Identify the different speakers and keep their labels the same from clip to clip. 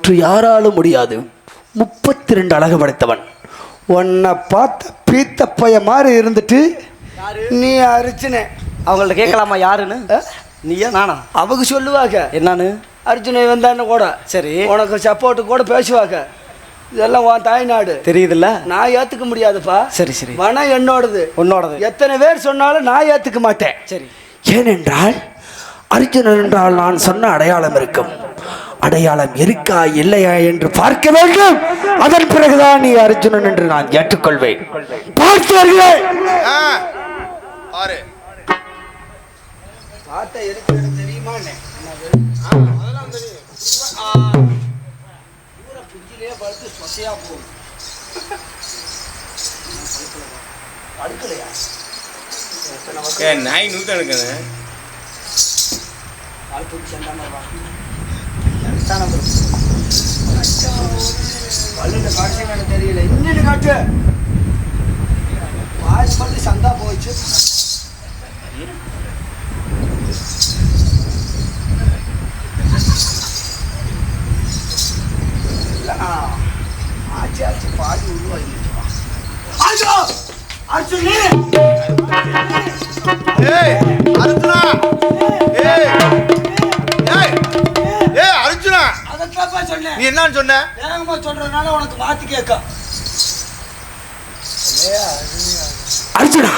Speaker 1: மற்ற யாராலும் முடியாது. முப்பத்தி ரெண்டு அழகு படைத்தவன்
Speaker 2: உன்னை பார்த்த பீத்த பைய மாதிரி இருந்துட்டு நீ அரிச்சனே
Speaker 3: அவங்கள்ட்ட கேட்கலாமா யாருன்னு? நீயா நானா?
Speaker 2: அவங்க சொல்லுவாங்க.
Speaker 3: என்னன்னு?
Speaker 2: அர்ஜுனை வந்தான்னு கூட.
Speaker 3: சரி.
Speaker 2: உனக்கு சப்போர்ட்டு கூட பேசுவாங்க. இதெல்லாம் உன் தாய்நாடு
Speaker 3: தெரியுதுல்ல?
Speaker 2: நான் ஏத்துக்க முடியாதுப்பா.
Speaker 3: சரி சரி.
Speaker 2: வனம் என்னோடது.
Speaker 3: உன்னோடது.
Speaker 2: எத்தனை பேர் சொன்னாலும் நான் ஏத்துக்க மாட்டேன்.
Speaker 3: சரி.
Speaker 1: ஏனென்றால் அர்ஜுனன் என்றால் நான் சொன்ன அடையாளம் இருக்கும். அடையாளம் இருக்கா இல்லையா என்று பார்க்க வேண்டும். அதன் பிறகுதான் நீ அர்ஜுனன் என்று நான் ஏற்றுக்கொள்வேன். பார்த்தீர்களே?
Speaker 4: ஆ, பாரு.
Speaker 2: பார்த்தா
Speaker 4: கரெக்டான எடுக்கணும்
Speaker 2: பல்லுல காட்சி காட்ட தெரியல. இன்னும் காட்டு. வாய்ஸ் பண்ணி சந்தா போச்சு
Speaker 4: என்னன்னு சொன்ன?
Speaker 2: வேகமா சொல்றதுனால உனக்கு மாத்தி கேட்கும்
Speaker 1: அர்ஜுனா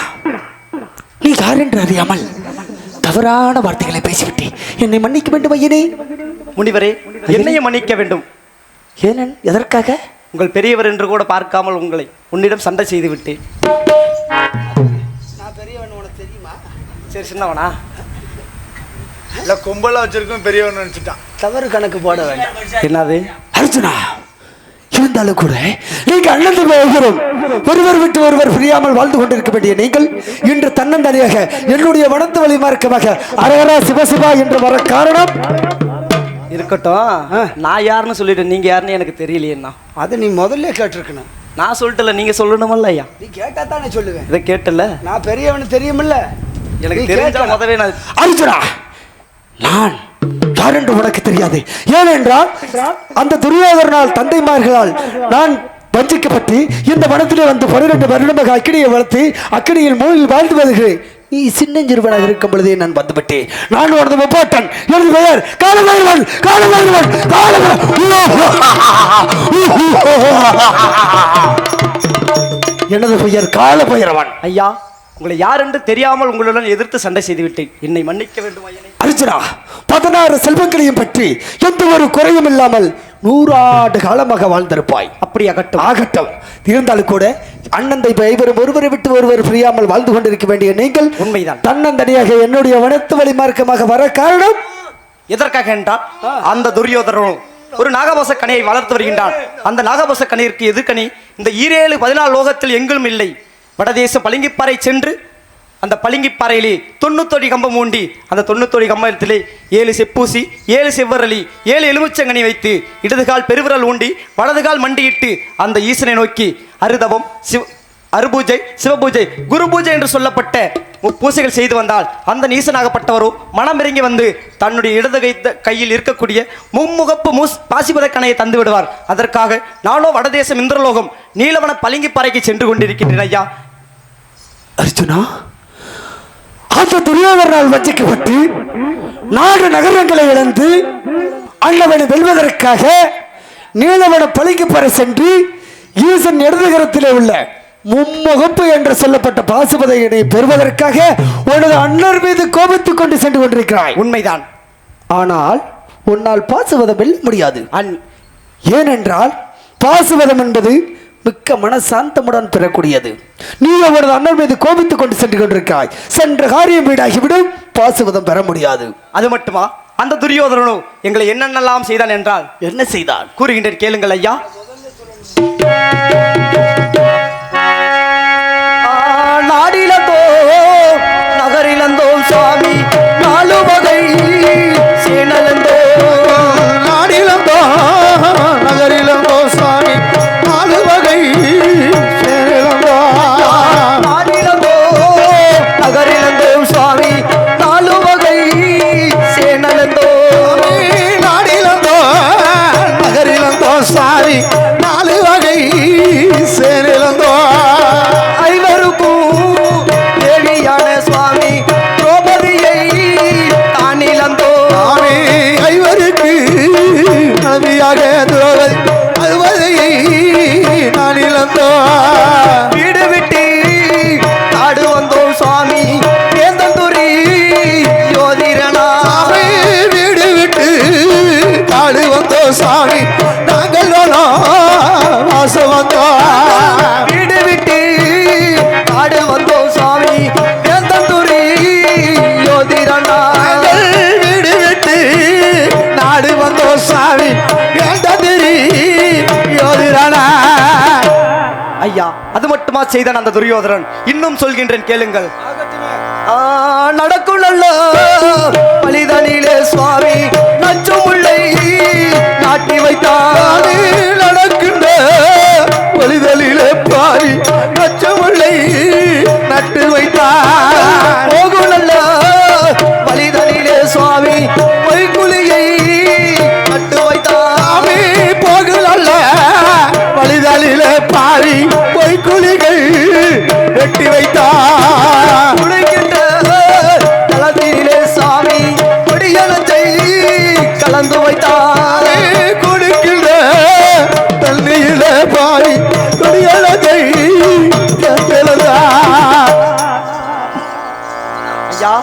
Speaker 1: நீ யார் என்று அறியாமல் தவறான வார்த்தைகளை பேசிவிட்டு. என்னை மன்னிக்க வேண்டும் ஐயனே.
Speaker 3: முனிவரே என்னைய மன்னிக்க வேண்டும்.
Speaker 1: ஏனன் எதற்காக?
Speaker 3: உங்கள் பெரியவர் என்று கூட பார்க்காமல் உங்களை உன்னிடம் சண்டை செய்து விட்டேன்.
Speaker 2: நான் பெரியவன் உனக்கு தெரியுமா?
Speaker 3: சரி சின்னவனா?
Speaker 4: இல்லை கொம்பெல்லாம் வச்சிருக்கோம் பெரியவன் நினச்சிட்டான்.
Speaker 2: தவறு கணக்கு போட வேண்டாம்.
Speaker 3: என்னது?
Speaker 1: அர்ஜுனா இருந்தாலும் கூட நீங்க அண்ணன் ஒருவரும் ஒருவர் விட்டு ஒருவர் பிரியாமல் வாழ்ந்து கொண்டிருக்க வேண்டிய நீங்கள் இன்று தன்னந்தனியாக என்னுடைய வனத்து வழி மார்க்கமாக அரகரா சிவசிவா என்று வர காரணம்?
Speaker 3: இருக்கட்டும். நான் யாருன்னு சொல்லிட்டு நீங்க யாருன்னு எனக்கு தெரியலையேண்ணா
Speaker 2: அதை நீ முதல்ல கேட்டிருக்கணும்.
Speaker 3: நான் சொல்லிட்டல நீங்க சொல்லணுமல்ல ஐயா?
Speaker 2: நீ கேட்டா தானே சொல்லுவேன்.
Speaker 3: இதை கேட்டல
Speaker 2: நான் பெரியவனு தெரியுமில்ல.
Speaker 3: எனக்கு தெரிஞ்ச. முதவே நான்
Speaker 1: அர்ஜுனா நான். யார் என்று உனக்கு தெரியாது. ஏனென்றால் அந்த துரியோதரனால் தந்தைமார்களால் நான் வஞ்சிக்கப்பட்டு இந்த வனத்திலே வந்து பன்னிரண்டு வருடமாக அக்கினியை வளர்த்து அக்கினியில் மூலில் வாழ்ந்து வருகிறேன். நீ சின்னஞ்சிறுவனாக இருக்கும் பொழுதே நான் வந்துவிட்டேன். நான் உனது முப்பாட்டன். எனது பெயர் காலபைரவன். காலபைரவன். எனது பெயர் காலபைரவன்.
Speaker 3: ஐயா உங்களை யார் என்று தெரியாமல் உங்களுடன் எதிர்த்து சண்டை செய்து விட்டேன் என்னை மன்னிக்க வேண்டும் ஐயனே.
Speaker 1: அர்ஜுனா பதினாறு செல்வங்களையும் பற்றி எந்த ஒரு குறையும் இல்லாமல் நூறாண்டு காலமாக வாழ்ந்திருப்பாய்.
Speaker 3: அப்படி அகட்டும்.
Speaker 1: ஆகட்டும். இருந்தாலும் கூட அண்ணந்தை ஐவரும் ஒருவரை விட்டு ஒருவர் பிரியாமல் வாழ்ந்து கொண்டிருக்க வேண்டிய நீங்கள்
Speaker 3: உண்மைதான்.
Speaker 1: தன்னந்தனியாக என்னுடைய வனத்து வழி மார்க்கமாக வர காரணம்?
Speaker 3: எதற்காக என்றால் அந்த துரியோதரனும் ஒரு நாகபோச கனியை வளர்த்து வருகின்றான். அந்த நாகபோச கனியிற்கு எதிர்கனி இந்த ஈரேழு பதினாலு லோகத்தில் எங்கும் இல்லை. வடதேச பளிங்கிப்பாறை சென்று அந்த பளிங்கிப்பாறையிலே தொண்ணூத்தொடி கம்பம் ஊண்டி அந்த தொண்ணூத்தொடி கம்பத்திலே ஏழு செப்பூசி ஏழு செவ்வரளி ஏழு எலுமிச்சங்கனி வைத்து இடதுகால் பெருவிரல் ஊண்டி வலதுகால் மண்டியிட்டு அந்த ஈசனை நோக்கி அருதவம் சிவ அருபூஜை சிவபூஜை குரு பூஜை என்று சொல்லப்பட்ட பூசைகள் செய்து வந்தால் அந்த நீசனாகப்பட்டவரோ மனமிறங்கி வந்து தன்னுடைய இடது கை கையில் இருக்கக்கூடிய மும்முகப்பு மூஸ் பாசிபத கணையை தந்து விடுவார். அதற்காக நானோ வடதேசம் இந்திரலோகம் நீலவன பளிங்கிப்பாறைக்கு சென்று கொண்டிருக்கின்றேன் ஐயா.
Speaker 1: அர்ஜுனா? அந்த துரியோதரனால் வஞ்சிக்கப்பட்டு நாடு நகரங்களை இழந்து அண்ணவனை வெல்வதற்காக நீலவன பளிங்குப்பறை சென்று ஈசன் இடதுகரத்திலே உள்ள மும்முகப்பு என்று சொல்லப்பட்ட பாசுபதையினை பெறுவதற்காக உனது அண்ணர் மீது கோபித்துக் கொண்டு சென்று கொண்டிருக்கிறாய்.
Speaker 3: உண்மைதான்.
Speaker 1: ஆனால் உன்னால் பாசுவதம் வெல்ல முடியாது.
Speaker 3: அன்
Speaker 1: ஏனென்றால் பாசுவதம் என்பது மிக்க மனசாந்தமுடன் பெறக்கூடியது நீ அவரது அண்ணன் மீது கோபித்துக் கொண்டு சென்று கொண்டிருக்கிறாய் சென்ற காரியம் வீடாகிவிடும் பாசுவதம் பெற முடியாது.
Speaker 3: அது மட்டுமா? அந்த துரியோதரனோ எங்களை என்னென்னலாம் செய்தான் என்றால்?
Speaker 1: என்ன செய்தான்?
Speaker 3: கூறுகின்றேன் கேளுங்கள் ஐயா.
Speaker 4: வாசம் வந்தோம்
Speaker 3: வீடு விட்டு நாடு வந்தோம் சுவாமி ஏந்தந்துரி யோதிரனா
Speaker 4: நாங்கள் வீடு விட்டு நாடு வந்தோம் சாமி. வேண்டதிரி யோதிரானா
Speaker 3: ஐயா அது மட்டுமா செய்தான் அந்த துரியோதரன்? இன்னும் சொல்கின்றேன் கேளுங்கள். ஆ, நடக்கும் நல்ல பலிதனிலே சுவாமி. நச்சும் முல்லை நாட்டி வைத்தார்.
Speaker 4: பாடி நடக்கின்ற வழிதலிலே பாரி
Speaker 3: ஐயா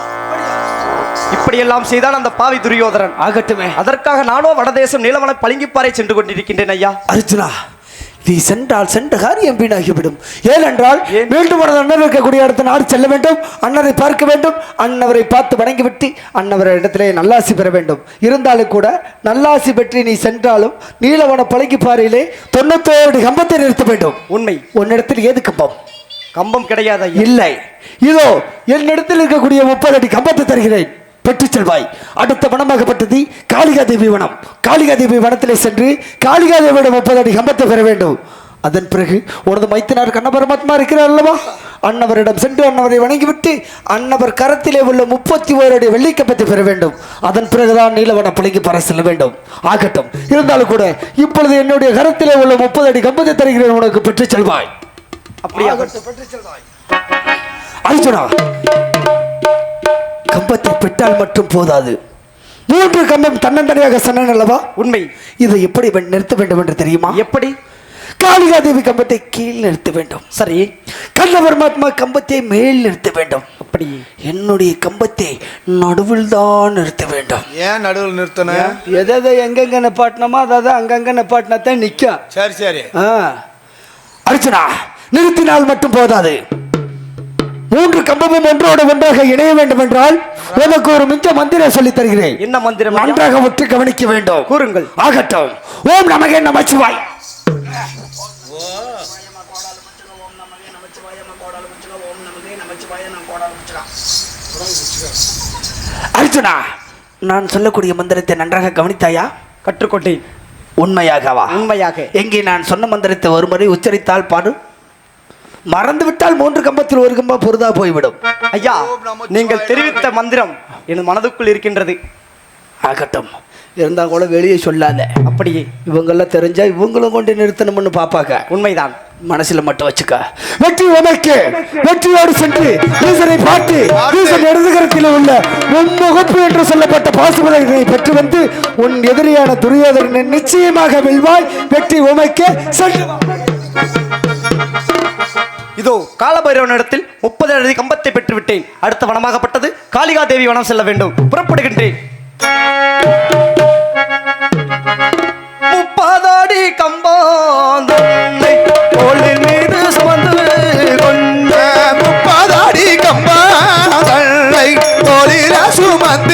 Speaker 3: இப்படியெல்லாம் செய்தான் அந்த பாவி துரியோதரன்
Speaker 1: ஆகட்டுமே.
Speaker 3: அதற்காக நானோ வடதேசம் நீலவன பளிங்கிப்பாறை சென்று கொண்டிருக்கின்றேன் ஐயா.
Speaker 1: அர்ஜுனா நீ சென்றால் சென்ற காரியம் வீணாகிவிடும். ஏனென்றால்
Speaker 3: ஏன்?
Speaker 1: மீண்டும் ஒரு அண்ணன் இருக்கக்கூடிய இடத்த நாடு செல்ல வேண்டும் அண்ணனை பார்க்க வேண்டும் அன்னவரை பார்த்து வணங்கிவிட்டு அன்னவர இடத்திலே நல்லாசி பெற வேண்டும். இருந்தாலும் கூட நல்லாசி பெற்று நீ சென்றாலும் நீலவன பழகி பாறையிலே தொண்ணூத்தோடு கம்பத்தை நிறுத்த வேண்டும்.
Speaker 3: உண்மை
Speaker 1: உன்னிடத்தில் ஏது கம்பம்
Speaker 3: கம்பம் கிடையாது
Speaker 1: இல்லை. இதோ என்னிடத்தில் இருக்கக்கூடிய முப்பது அடி கம்பத்தை தருகிறேன். பெற்றுச் செல்வாய். அடுத்த வனமாகப்பட்டது காளிகா தேவி வனம். காளிகா தேவி வனத்திலே சென்று காளிகா தேவியோட முப்பது அடி கம்பத்தை பெற வேண்டும். அதன் பிறகு உனது மைத்தனார் கண்ண பரமாத்மா இருக்கிறார் அல்லவா? அன்னவரிடம் சென்று அன்னவரை வணங்கிவிட்டு அன்னவர் கரத்திலே உள்ள முப்பத்தி ஓரு அடி வெள்ளிக்கப்பத்தை பெற வேண்டும். அதன் பிறகுதான் நீலவன பிள்ளைக்கு பற செல்ல வேண்டும். ஆகட்டும். இருந்தாலும் கூட இப்பொழுது என்னுடைய கரத்திலே உள்ள முப்பது அடி கம்பத்தை தருகிறேன். உனக்கு பெற்றுச் செல்வாய்.
Speaker 3: அப்படியா?
Speaker 1: அர்ஜுனா கம்பத்தை பெற்றால் மட்டும் போதாது. மூன்று கம்பம் தன்னந்தனியாக சொன்னேன் அல்லவா?
Speaker 3: உண்மை.
Speaker 1: இதை எப்படி நிறுத்த வேண்டும் என்று தெரியுமா?
Speaker 3: எப்படி?
Speaker 1: காளிகாதேவி கம்பத்தை கீழ் நிறுத்த வேண்டும்.
Speaker 3: சரி.
Speaker 1: கண்ண பரமாத்மா கம்பத்தை மேல் நிறுத்த வேண்டும்.
Speaker 3: அப்படி.
Speaker 1: என்னுடைய கம்பத்தை நடுவில் தான் நிறுத்த வேண்டும்.
Speaker 4: ஏன் நடுவில் நிறுத்தணும்?
Speaker 2: எதை எதை எங்கெங்க நிப்பாட்டினமோ அதை அங்கங்க நிப்பாட்டினத்தான் நிற்கும்
Speaker 4: சரி சரி.
Speaker 2: ஆ.
Speaker 1: அர்ஜுனா நிறுத்தினால் மட்டும் போதாது. மூன்று கம்பமும் ஒன்றோடு ஒன்றாக இணைய வேண்டும் என்றால் உனக்கு ஒரு மிஞ்ச மந்திரம் சொல்லித் தருகிறேன்.
Speaker 3: என்ன மந்திரம்?
Speaker 1: நன்றாக உற்று கவனிக்க வேண்டும்.
Speaker 3: கூறுங்கள்.
Speaker 1: ஆகட்டும். ஓம் நமகே நமச்சிவாய். அர்ஜுனா நான் சொல்லக்கூடிய மந்திரத்தை நன்றாக கவனித்தாயா?
Speaker 3: கற்றுக்கொண்டேன்.
Speaker 1: உண்மையாகவா?
Speaker 3: உண்மையாக.
Speaker 1: எங்கே நான் சொன்ன மந்திரத்தை ஒருமுறை உச்சரித்தால் பாடு. மறந்துவிட்டால் மூன்று கம்பத்தில் ஒரு கம்பம் பொருதா போய்விடும்.
Speaker 3: ஐயா நீங்கள் தெரிவித்த மந்திரம் என் மனதுக்குள் இருக்கின்றது.
Speaker 2: ஆகட்டும். இருந்தால் கூட வெளியே சொல்லாத.
Speaker 3: அப்படியே
Speaker 2: இவங்கெல்லாம் தெரிஞ்சா இவங்களும் கொண்டு நிறுத்தணும்னு பாப்பாக்க
Speaker 3: உண்மைதான்.
Speaker 2: மனசுல மட்டும் வச்சுக்க.
Speaker 1: வெற்றி உனக்கு. வெற்றியோடு சென்று ஈசனை பார்த்து ஈசன் இடதுகரத்தில் உள்ள முகப்பு என்று சொல்லப்பட்ட பாசுபதனை பெற்று வந்து உன் எதிரியான துரியோதரனை நிச்சயமாக வெல்வாய். வெற்றி உமைக்க சென்று வா.
Speaker 3: இதோ காலபைரவனிடத்தில் முப்பது அடி கம்பத்தை பெற்றுவிட்டேன் அடுத்த வனமாகப்பட்டது காளிகா தேவி வனம் செல்ல வேண்டும் புறப்படுகின்றேன் முப்பதாடி கம்பாந்தன்னை தோளின் மீது சுமந்து கொண்ட
Speaker 4: முப்பதாடி கம்பாதல்லை தோழில சுமந்து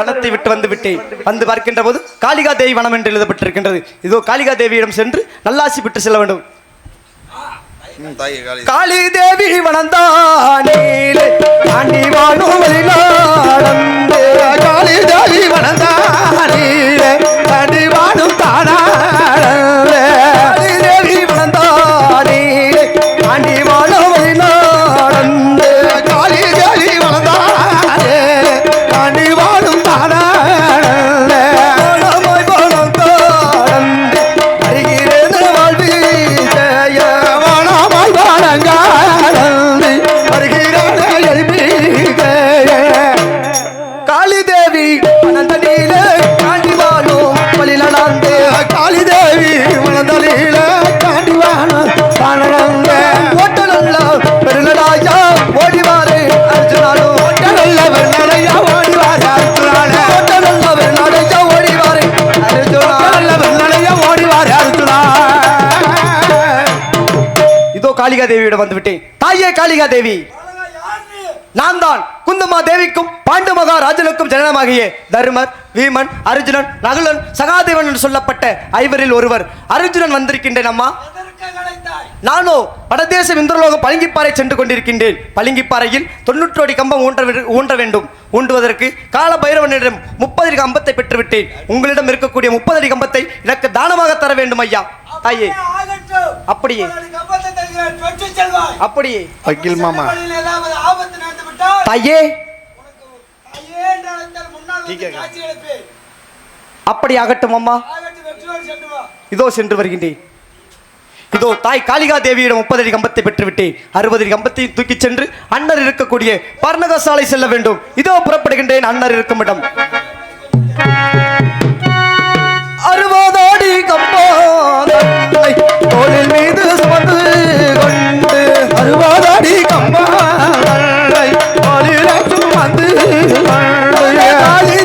Speaker 3: வனத்தை விட்டு வந்து விட்டேன். வந்து பார்க்கின்ற போது காளிகா தேவி வனம் என்று எழுதப்பட்டிருக்கின்றது. இதோ காளிகா தேவியிடம் சென்று நல்லாசி பெற்று செல்ல வேண்டும்.
Speaker 4: காளி
Speaker 3: தேவி
Speaker 4: வனந்தானே
Speaker 3: காளி தேவி வனந்தானே காளிகா தேவியிடம் வந்துவிட்டேன் தாயே காளிகா தேவி நான் தான் குந்தமா தேவிக்கும் பாண்டு மகாராஜனுக்கும் ஜனனமாகிய தர்மர் வீமன் அர்ஜுனன் நகுலன் சகாதேவன் என்று சொல்லப்பட்ட ஐவரில் ஒருவர். அர்ஜுனன் வந்திருக்கின்றேன் அம்மா. நானோ வடதேசம் இந்திரலோகம் பளிங்கிப்பாறை சென்று கொண்டிருக்கின்றேன். பளிங்கிப்பாறையில் தொண்ணூற்றோடி கம்பம் ஊன்ற ஊன்ற வேண்டும். ஊண்டுவதற்கு கால பைரவனிடம் முப்பது கம்பத்தை பெற்றுவிட்டேன். உங்களிடம் இருக்கக்கூடிய முப்பது அடி கம்பத்தை எனக்கு தானமாக தர வேண்டும் ஐயா. தாயே அப்படியே அப்படியே.
Speaker 4: வக்கீல் மாமா.
Speaker 3: தாயே. அப்படி ஆகட்டும் அம்மா இதோ சென்று வருகின்றேன். இதோ தாய் காளிகா தேவியிடம் முப்பது அடி கம்பத்தை பெற்றுவிட்டேன் அறுபது அடி கம்பத்தை தூக்கி சென்று அன்னர் இருக்கக்கூடிய பர்ணக சாலை செல்ல வேண்டும். இதோ புறப்படுகின்றேன் அன்னர் இருக்கும் இடம். அறுபதாடி தலை தோளில் மீது சுமந்து கொண்டு
Speaker 4: அறுபதாடி கம்மா தலை ஒளிர சுமந்து
Speaker 3: காளி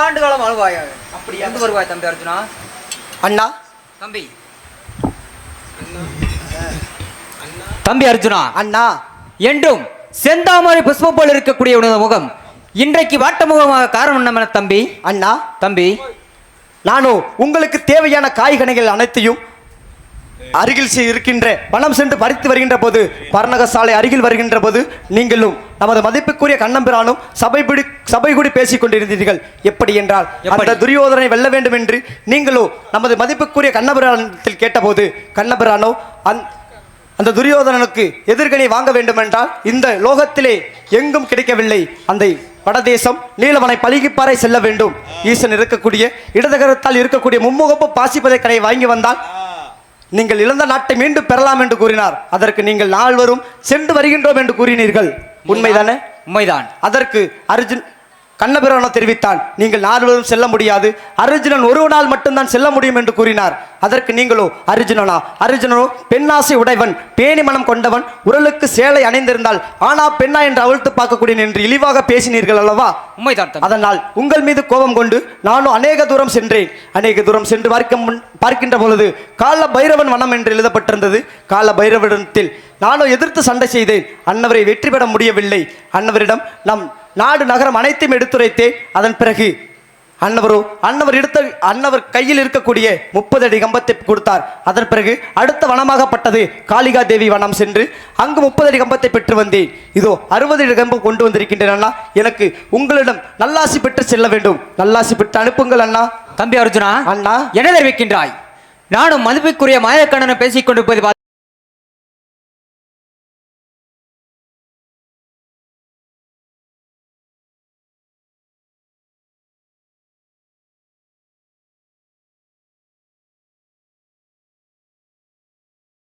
Speaker 5: பல்லாண்டு காலம் வாழ்வாயாக
Speaker 3: அப்படியா?
Speaker 5: எந்த வருவாய் தம்பி அர்ஜுனா?
Speaker 3: அண்ணா?
Speaker 5: தம்பி. தம்பி அர்ஜுனா.
Speaker 3: அண்ணா.
Speaker 5: என்றும் செந்தாமரை புஷ்பம் போல் இருக்கக்கூடிய உனது முகம் இன்றைக்கு வாட்ட முகமாக காரணம் என்ன தம்பி?
Speaker 3: அண்ணா.
Speaker 5: தம்பி.
Speaker 3: நானும் உங்களுக்கு தேவையான காய்கனிகள் அனைத்தையும் அருகில் இருக்கின்ற பணம் சென்று பறித்து வருகின்ற போது பர்ணக சாலை அருகில் வருகின்ற போது நீங்களும் நமது மதிப்புக்குரிய கண்ணம்பிரானும் சபை பிடி சபை கூடி பேசிக் கொண்டிருந்தீர்கள். எப்படி என்றால்? அந்த துரியோதனை வெல்ல வேண்டும் என்று நீங்களோ நமது மதிப்புக்குரிய கண்ணபிரானத்தில் கேட்டபோது கண்ணபிரானோ அந் அந்த துரியோதனனுக்கு எதிர்கணி வாங்க வேண்டும் என்றால் இந்த லோகத்திலே எங்கும் கிடைக்கவில்லை. அந்த வடதேசம் நீலவனை பழகிப்பாறை செல்ல வேண்டும். ஈசன் இருக்கக்கூடிய இடதுகரத்தால் இருக்கக்கூடிய மும்முகப்பு பாசிப்பதை கடையை வாங்கி வந்தால் நீங்கள் இழந்த நாட்டை மீண்டும் பெறலாம் என்று கூறினார். அதற்கு நீங்கள் நால்வரும் சென்று வருகின்றோம் என்று கூறினீர்கள். உண்மைதானே?
Speaker 5: உண்மைதான்.
Speaker 3: அதற்கு அர்ஜுன் கண்ணபிரானோ தெரிவித்தான். நீங்கள் நால்வரும் செல்ல முடியாது. அர்ஜுனன் ஒருவனால் மட்டும்தான் செல்ல முடியும் என்று கூறினார். அதற்கு நீங்களோ அர்ஜுனனா? அர்ஜுனனோ பெண்ணாசை உடையவன் பேணி மனம் கொண்டவன் உரலுக்கு சேலை அணிந்திருந்தால் ஆனா பெண்ணா என்று அவிழ்த்து பார்க்கக்கூடிய என்று இழிவாக பேசினீர்கள் அல்லவா?
Speaker 5: உண்மைதான்
Speaker 3: அதனால் உங்கள் மீது கோபம் கொண்டு நானும் அநேக தூரம் சென்றேன். அநேக தூரம் சென்று பார்க்க முன் பார்க்கின்ற பொழுது கால பைரவன் வனம் என்று எழுதப்பட்டிருந்தது. கால பைரவனிடத்தில் நானும் எதிர்த்து சண்டை செய்தேன். அன்னவரை வெற்றி பெற முடியவில்லை. அன்னவரிடம் நம் நாடு நகரம் அனைத்தையும் எடுத்துரைத்தேன். அதன் பிறகு அன்னவரோ அன்னவர் எடுத்த அன்னவர் கையில் இருக்கக்கூடிய முப்பது அடி கம்பத்தை கொடுத்தார். அதன் பிறகு அடுத்த வனமாகப்பட்டது காளிகா தேவி வனம் சென்று அங்கு முப்பது அடி கம்பத்தை பெற்று வந்தேன். இதோ அறுபது அடி கம்பம் கொண்டு வந்திருக்கின்றேன் அண்ணா. எனக்கு உங்களிடம் நல்லாசி பெற்று செல்ல வேண்டும். நல்லாசி பெற்று அனுப்புங்கள் அண்ணா.
Speaker 5: தம்பி அர்ஜுனா
Speaker 3: அண்ணா.
Speaker 5: என்ன தெரிவிக்கின்றாய்? நானும் மதிப்புக்குரிய மாயக்கண்ணனை பேசிக் கொண்டிருப்பது